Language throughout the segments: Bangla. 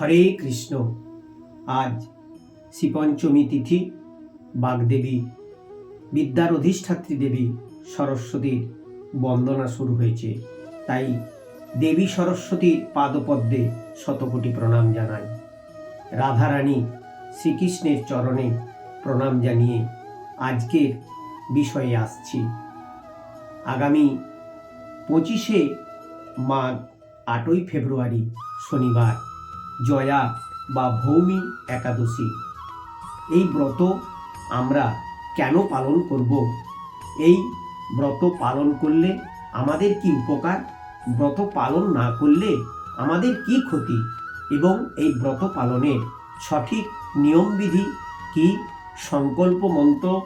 হরে কৃষ্ণ। আজ শ্রীপঞ্চমী তিথি, বাগদেবী, বিদ্যার অধিষ্ঠাত্রী দেবী সরস্বতীর বন্দনা শুরু হয়েছে। তাই দেবী সরস্বতীর পাদপদ্মে শতকোটি প্রণাম জানাই। রাধারানী শ্রীকৃষ্ণের চরণে প্রণাম জানিয়ে আজকের বিষয়ে আসছি। আগামী পঁচিশে মাঘ আটই ফেব্রুয়ারি শনিবার জয়া বা ভৌমি একাদশী। এই ব্রত আমরা কেন পালন করব? এই ব্রত পালন করলে আমাদের কি উপকার? ব্রত পালন না করলে আমাদের কি ক্ষতি? এবং এই ব্রত পালনের সঠিক নিয়মবিধি কি? সংকল্প মন্ত্র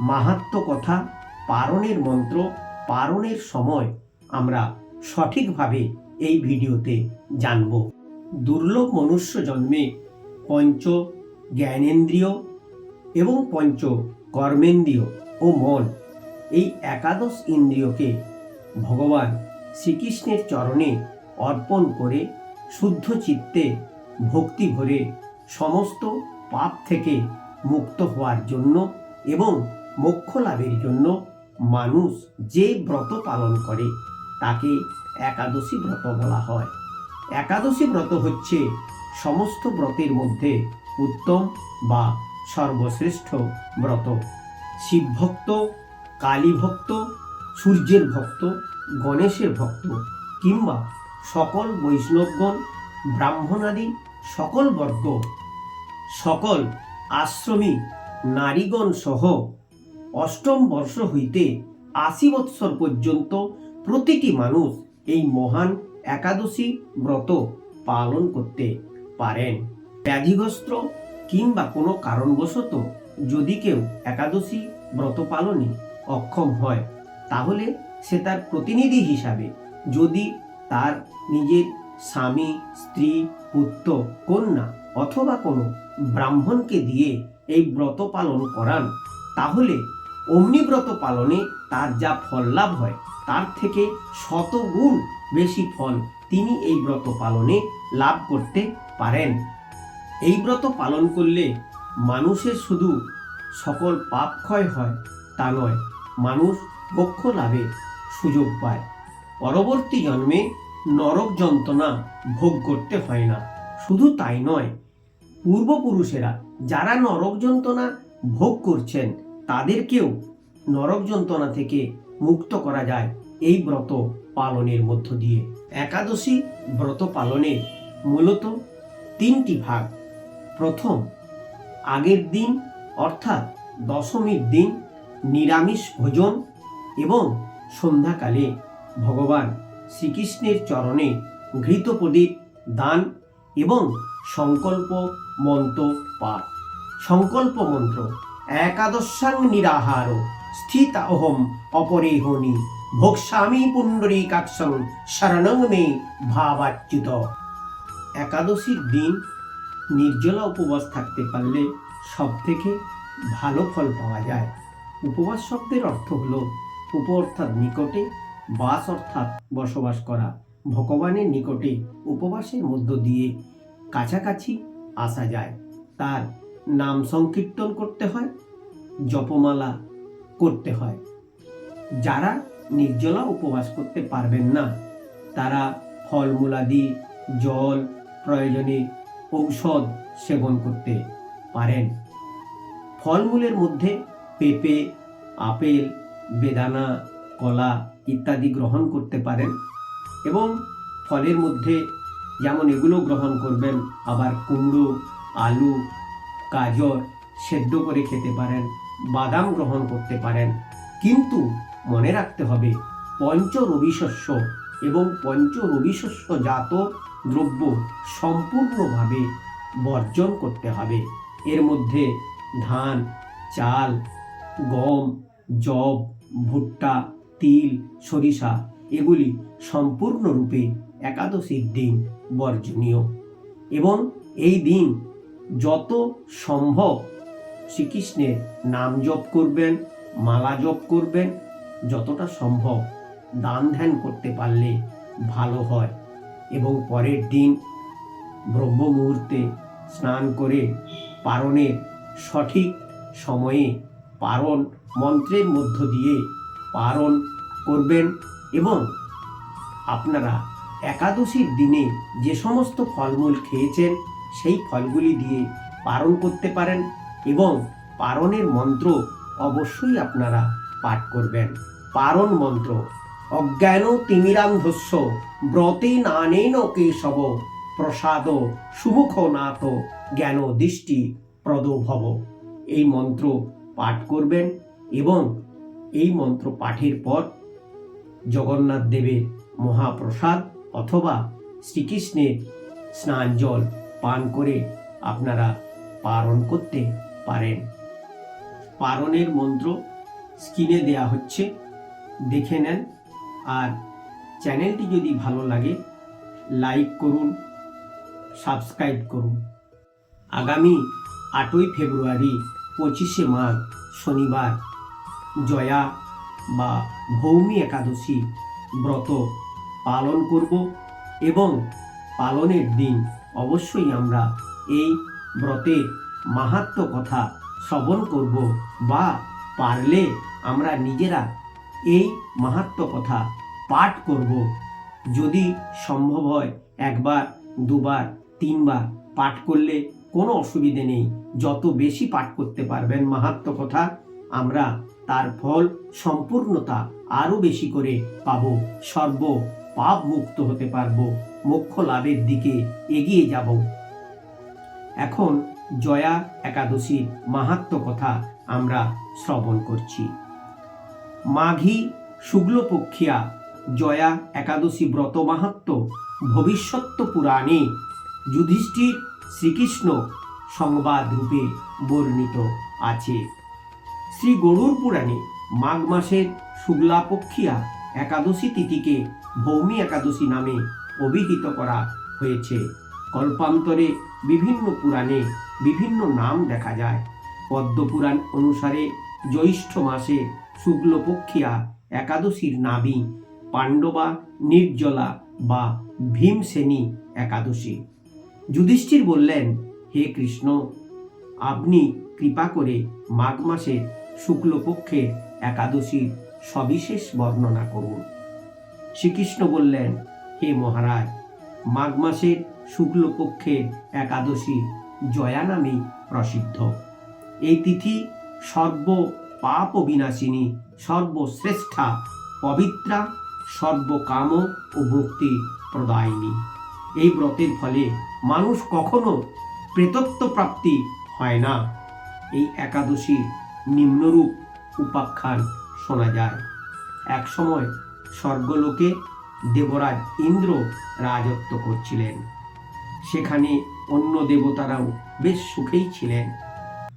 মাহাত্ম কথা, পারণের মন্ত্র, পারণের সময় আমরা সঠিকভাবে এই ভিডিওতে জানব। দুর্লভ মনুষ্য জন্মে পঞ্চ জ্ঞানেন্দ্রিয় এবং পঞ্চ কর্মেন্দ্রিয় ও মন এই একাদশ ইন্দ্রিয়কে ভগবান শ্রীকৃষ্ণের চরণে অর্পণ করে শুদ্ধ চিত্তে ভক্তি ভরে সমস্ত পাপ থেকে মুক্ত হওয়ার জন্য এবং মোক্ষ লাভের জন্য মানুষ যে ব্রত পালন করে, তাকে একাদশী ব্রত বলা হয়। একাদশী ব্রত হচ্ছে সমস্ত ব্রতের মধ্যে উত্তম বা সর্বশ্রেষ্ঠ ব্রত। শিবভক্ত কালী ভক্ত সূর্যের ভক্ত, গণেশের ভক্ত কিংবা সকল বৈষ্ণবগণ, ব্রাহ্মণাদি সকল বর্গ, সকল আশ্রমী নারীগণ সহ অষ্টম বর্ষ হইতে আশি বৎসর পর্যন্ত প্রতিটি মানুষ এই মহান একাদশী ব্রত পালন করতে পারেন। ব্যাধিগ্রস্ত কিংবা কোনো কারণবশত যদি কেউ একাদশী ব্রত পালনে অক্ষম হয়, তাহলে সে তার প্রতিনিধি হিসাবে যদি তার নিজের স্বামী, স্ত্রী, পুত্র, কন্যা অথবা কোনো ব্রাহ্মণকে দিয়ে এই ব্রত পালন করান, তাহলে অগ্নিব্রত পালনে তার যা ফল লাভ হয়, তার থেকে শতগুণ বেশি ফল তিনি এই ব্রত পালনে লাভ করতে পারেন। এই ব্রত পালন করলে মানুষের শুধু সকল পাপ ক্ষয় হয়, তা নয়, মানুষ মোক্ষ লাভে সুযোগ পায়। পরবর্তী জন্মে নরক যন্ত্রণা ভোগ করতে হয় না। শুধু তাই নয়, পূর্বপুরুষেরা যারা নরক যন্ত্রণা ভোগ করছেন তাদেরকেও নরক যন্ত্রণা থেকে মুক্ত করা যায় এই ব্রত পালনের মধ্য দিয়ে। একাদশী ব্রত পালনের মূলত তিনটি ভাগ। প্রথম, আগের দিন অর্থাৎ দশমীর দিন নিরামিষ ভোজন এবং সন্ধ্যাকালে ভগবান শ্রীকৃষ্ণের চরণে ঘৃত প্রদীপ দান এবং সংকল্প মন্ত্র পাঠ। সংকল্প মন্ত্র একাদশাং নিরাহার, স্থিত অহম অপরেহনি ভোক্সামি পুণ্ডরীকাক্ষং শরণং মে ভাবাচ্যুত। একাদশীর দিন নির্জলা উপবাস থাকতে পারলে সব থেকে ভালো ফল পাওয়া যায়। উপবাস শব্দের অর্থ হল উপ অর্থাৎ নিকটে, বাস অর্থাৎ বসবাস করা। ভগবানের নিকটে উপবাসের মধ্য দিয়ে কাছাকাছি আসা যায়। তার নাম সংকীর্তন করতে হয়, জপমালা করতে হয়। যারা নির্জলা উপবাস করতে পারবেন না, তারা ফলমূলাদি, জল, প্রয়োজনে ঔষধ সেবন করতে পারেন। ফলমূলের মধ্যে পেঁপে, আপেল, বেদানা, কলা ইত্যাদি গ্রহণ করতে পারেন এবং ফলের মধ্যে যেমন এগুলো গ্রহণ করবেন, আবার কুমড়ো, আলু গাজর সেদ্ধ করে খেতে পারেন, বাদাম গ্রহণ করতে পারেন। কিন্তু মনে রাখতে হবে পঞ্চ রবিশস্য এবং পঞ্চ রবিশস্য জাত দ্রব্য সম্পূর্ণভাবে বর্জন করতে হবে। এর মধ্যে ধান, চাল, গম জব ভুট্টা, তিল, সরিষা এগুলি সম্পূর্ণরূপে একাদশীর দিন বর্জনীয়। এবং এই দিন যত সম্ভব শ্রীকৃষ্ণের নাম জপ করবেন, মালা জপ করবেন, যতটা সম্ভব দান ধ্যান করতে পারলে ভালো হয়। এবং পরের দিন ব্রহ্ম মুহূর্তে স্নান করে পারণের সঠিক সময়ে পারণ মন্ত্রের মধ্য দিয়ে পারণ করবেন এবং আপনারা একাদশীর দিনে যে সমস্ত ফলমূল খেয়েছেন সেই ফলগুলি দিয়ে পারণ করতে পারেন এবং পারণের মন্ত্র অবশ্যই আপনারা পাঠ করবেন। পারণ মন্ত্র, অজ্ঞান তিমিরান্ধস্য ব্রতে নানেন কেশব, প্রসাদ সুমুখ নাথ, জ্ঞান দৃষ্টি প্রদভব এই মন্ত্র পাঠ করবেন এবং এই মন্ত্র পাঠের পর জগন্নাথ দেবের মহাপ্রসাদ অথবা শ্রীকৃষ্ণের স্নান জল পান করে আপনারা পারণ করতে পারেন। পারণের মন্ত্র স্ক্রিনে দেয়া হচ্ছে, দেখে নেন। আর চ্যানেলটি যদি ভালো লাগে, লাইক করুন, সাবস্ক্রাইব করুন। আগামী আটই ফেব্রুয়ারি, পঁচিশে মাঘ, শনিবার, জয়া বা ভৌমি একাদশী ব্রত পালন করব এবং পালনের দিন অবশ্যই আমরা এই ব্রতের মাহাত্ম কথা শ্রবণ করব বা পারলে আমরা নিজেরা এই মাহাত্ম কথা পাঠ করব। যদি সম্ভব হয় একবার, দুবার, তিনবার পাঠ করলে কোনো অসুবিধে নেই। যত বেশি পাঠ করতে পারবেন মাহাত্ম কথা, আমরা তার ফল সম্পূর্ণতা আরও বেশি করে পাব। সর্ব পাপ মুক্ত হতে পারব। মোক্ষ লাভের দিকে এগিয়ে যাব। এখন জয়া একাদশীর মাহাত্ম কথা আমরা শ্রবণ করছি। মাঘী শুক্লপক্ষিয়া জয়া একাদশী ব্রত মাহাত্ম ভবিষ্যত্ব পুরাণে যুধিষ্ঠির শ্রীকৃষ্ণ সংবাদ রূপে বর্ণিত আছে। শ্রী গরুর পুরাণে মাঘ মাসের শুক্লাপক্ষিয়া একাদশী তিথিকে ভৌমি একাদশী নামে অভিহিত করা হয়েছে। কল্পান্তরে বিভিন্ন পুরাণে বিভিন্ন নাম দেখা যায়। পদ্মপুরাণ অনুসারে জ্যৈষ্ঠ মাসে শুক্লপক্ষিয়া একাদশীর নাবি পাণ্ডবা, নির্জলা বা ভীমসেনী একাদশী। যুধিষ্ঠির বললেন, হে কৃষ্ণ, আপনি কৃপা করে মাঘ মাসের শুক্লপক্ষের একাদশীর সবিশেষ বর্ণনা করুন। শ্রীকৃষ্ণ বললেন হে মহারাজ মাঘ মাসের শুক্লপক্ষের একাদশী জয়া নামেই প্রসিদ্ধ। এই তিথি সর্ব পাপ বিনাশিনী সর্বশ্রেষ্ঠা, পবিত্রা, সর্বকাম ও ভক্তি প্রদায়িনী। এই ব্রতের ফলে মানুষ কখনো প্রেতত্ব প্রাপ্তি হয় না। এই একাদশীর নিম্নরূপ উপাখ্যান শোনা যায়। একসময় স্বর্গলোকে দেবরাজ ইন্দ্র রাজত্ব করছিলেন। সেখানে অন্য দেবতারাও বেশ সুখেই ছিলেন।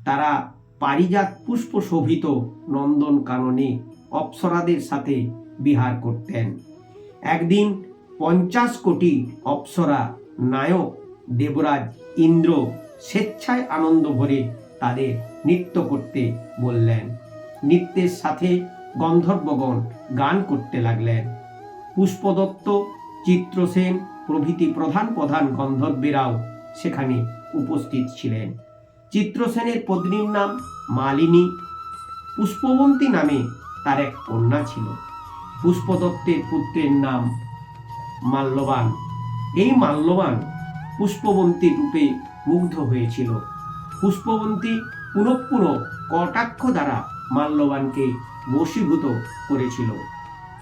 তারা পারিজাত পুষ্প শোভিত নন্দন কাননে অপ্সরাদের সাথে বিহার করতেন। একদিন পঞ্চাশ কোটি অপ্সরা নায়ক দেবরাজ ইন্দ্র স্বেচ্ছায় আনন্দ ভরে তাদের নৃত্য করতে বললেন। নৃত্যের সাথে গন্ধর্বগণ গান করতে লাগলেন। পুষ্পদত্ত, চিত্রসেন প্রভৃতি প্রধান প্রধান গন্ধর্বেরাও সেখানে উপস্থিত ছিলেন। চিত্রসেনের পত্নীর নাম মালিনী। পুষ্পবন্তী নামে তার এক কন্যা ছিল। পুষ্পদত্তের পুত্রের নাম মাল্যবান। এই মাল্যবান পুষ্পবন্তী রূপে মুগ্ধ হয়েছিল। পুষ্পবন্তী পুনঃ পুনঃ কটাক্ষ দ্বারা মাল্যবানকে বশীভূত করেছিল।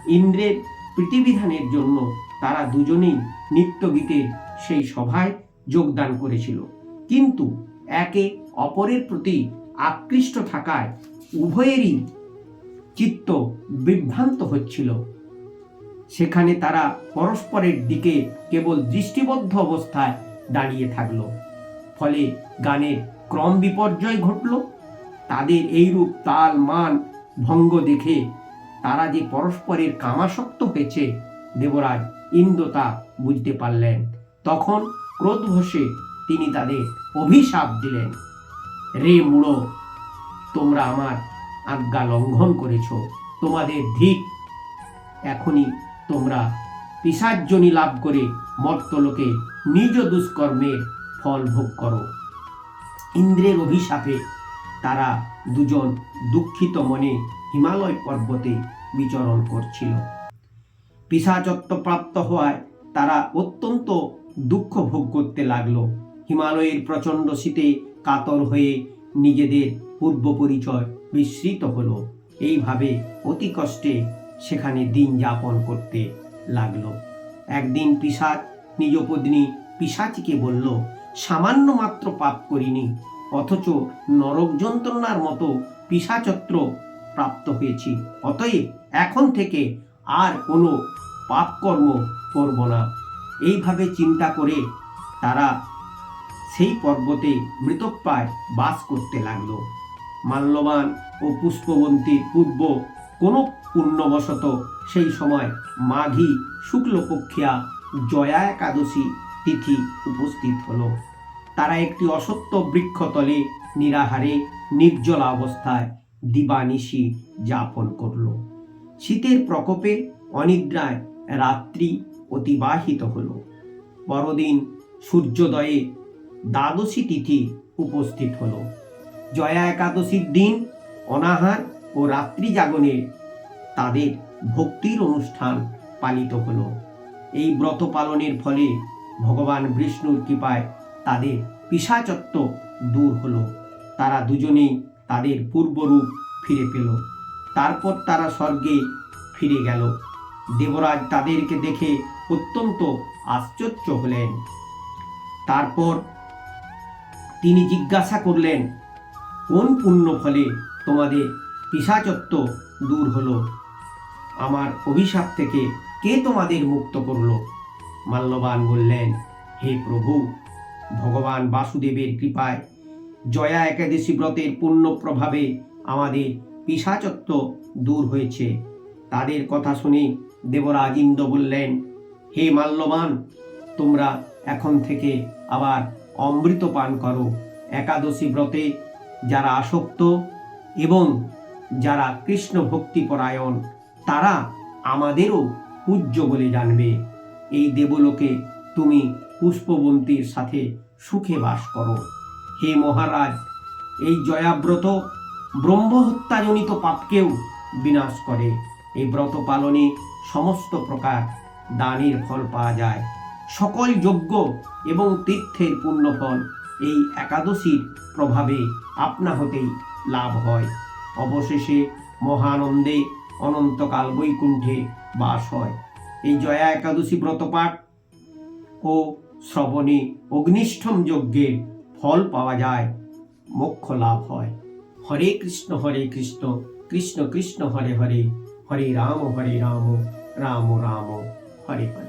ইন্দ্রের প্রীতিবিধানের জন্য তারা দুজনেই নৃত্যগীতের সেই সভায় যোগদান করেছিল। কিন্তু একে অপরের প্রতি আকৃষ্ট থাকায় উভয়েরই চিত্ত বিভ্রান্ত হচ্ছিল। সেখানে তারা পরস্পরের দিকে কেবল দৃষ্টিবদ্ধ অবস্থায় দাঁড়িয়ে থাকল। ফলে গানের ক্রম বিপর্যয় ঘটল। তাদের এইরূপ তাল মান ভঙ্গ দেখে তারা যে পরস্পরের কামাসক্ত হয়েছে দেবরাজ ইন্দ্র তা বুঝতে পারলেন। তখন ক্রোধ বসে তিনি তাদের অভিশাপ দিলেন। রে মুড়ো তোমরা আমার আজ্ঞা লঙ্ঘন করেছ। তোমাদের ধিক, এখনই তোমরা পিসার্জনী লাভ করে মর্তলোকে নিজ দুষ্কর্মের ফল ভোগ করো। ইন্দ্রের অভিশাপে তারা দুজন দুঃখিত মনে হিমালয় পর্বতে বিচরণ করছিল। পিসাচত্ব প্রাপ্ত হওয়ায় তারা অত্যন্ত দুঃখ ভোগ করতে লাগল। হিমালয়ের প্রচণ্ড শীতে কাতর হয়ে নিজেদের পূর্ব পরিচয় বিস্মৃত হলো। এইভাবে অতি কষ্টে সেখানে দিন যাপন করতে লাগল। একদিন পিসাচ নিজ পত্নী পিসাচিকে বলল, সামান্য মাত্র পাপ করিনি, অথচ নরক যন্ত্রণার মতো পিসাচত্র প্রাপ্ত হয়েছি। অতএব এখন থেকে আর কোনো পাপকর্ম করব না। এইভাবে চিন্তা করে তারা সেই পর্বতে মৃতপ্রায় বাস করতে লাগল। মাল্যবান ও পুষ্পবন্তীর পূর্ব কোনো পুণ্যবশত সেই সময় মাঘী শুক্লপক্ষিয়া জয়া একাদশী তিথি উপস্থিত হলো। তারা একটি অসত্য বৃক্ষতলে নিরাহারে, নির্জলা অবস্থায় দিবানিশি যাপন করল। শীতের প্রকোপে অনিদ্রায় রাত্রি অতিবাহিত হলো। পরদিন সূর্যোদয়ে দ্বাদশী তিথি উপস্থিত হলো। জয়া একাদশীর দিন অনাহার ও রাত্রি জাগনে তাদের ভক্তির অনুষ্ঠান পালিত হলো। এই ব্রত পালনের ফলে ভগবান বিষ্ণুর কৃপায় তাদের পিসাচত্ব দূর হলো। তারা দুজনেই তাদের পূর্বরূপ ফিরে পেল। তারপর তারা স্বর্গে ফিরে গেল। দেবরাজ তাদেরকে দেখে অত্যন্ত আশ্চর্য হলেন। তারপর তিনি জিজ্ঞাসা করলেন, কোন পুণ্য ফলে তোমাদের পিসাচত্ব দূর হলো? আমার অভিশাপ থেকে কে তোমাদের মুক্ত করল? মাল্যবান বললেন, হে প্রভু, ভগবান বাসুদেবের কৃপায় জয়া একাদশী ব্রতের পুণ্য প্রভাবে আমাদের পিসাচত্ব দূর হয়েছে। তাদের কথা শুনে দেবরাজ ইন্দ্র বললেন, হে মাল্যবান, তোমরা এখন থেকে আবার অমৃত পান করো। একাদশী ব্রতে যারা আসক্ত এবং যারা কৃষ্ণ ভক্তিপরায়ণ, তারা আমাদেরও পূজ্য বলে জানবে। এই দেবলোকে তুমি পুষ্পবন্তীর সাথে সুখে বাস করো। হে মহারাজ, এই জয়াব্রত ব্রহ্মহত্যাজনিত পাপকেও বিনাশ করে। এই ব্রত পালনে সমস্ত প্রকার দানের ফল পাওয়া যায়। সকল যজ্ঞ এবং তীর্থের পুণ্যফল এই একাদশীর প্রভাবে আপনা হতেই লাভ হয়। অবশেষে মহানন্দে অনন্তকাল বৈকুণ্ঠে বাস হয়। এই জয়া একাদশী ব্রতপাঠ ও শ্রবণে অগ্নিষ্ঠম যজ্ঞের ফল পাওয়া যায়, মোক্ষ লাভ হয়। হরে কৃষ্ণ হরে কৃষ্ণ কৃষ্ণ কৃষ্ণ, হরে হরে হরে রাম হরে রাম রাম রাম, হরে হরে।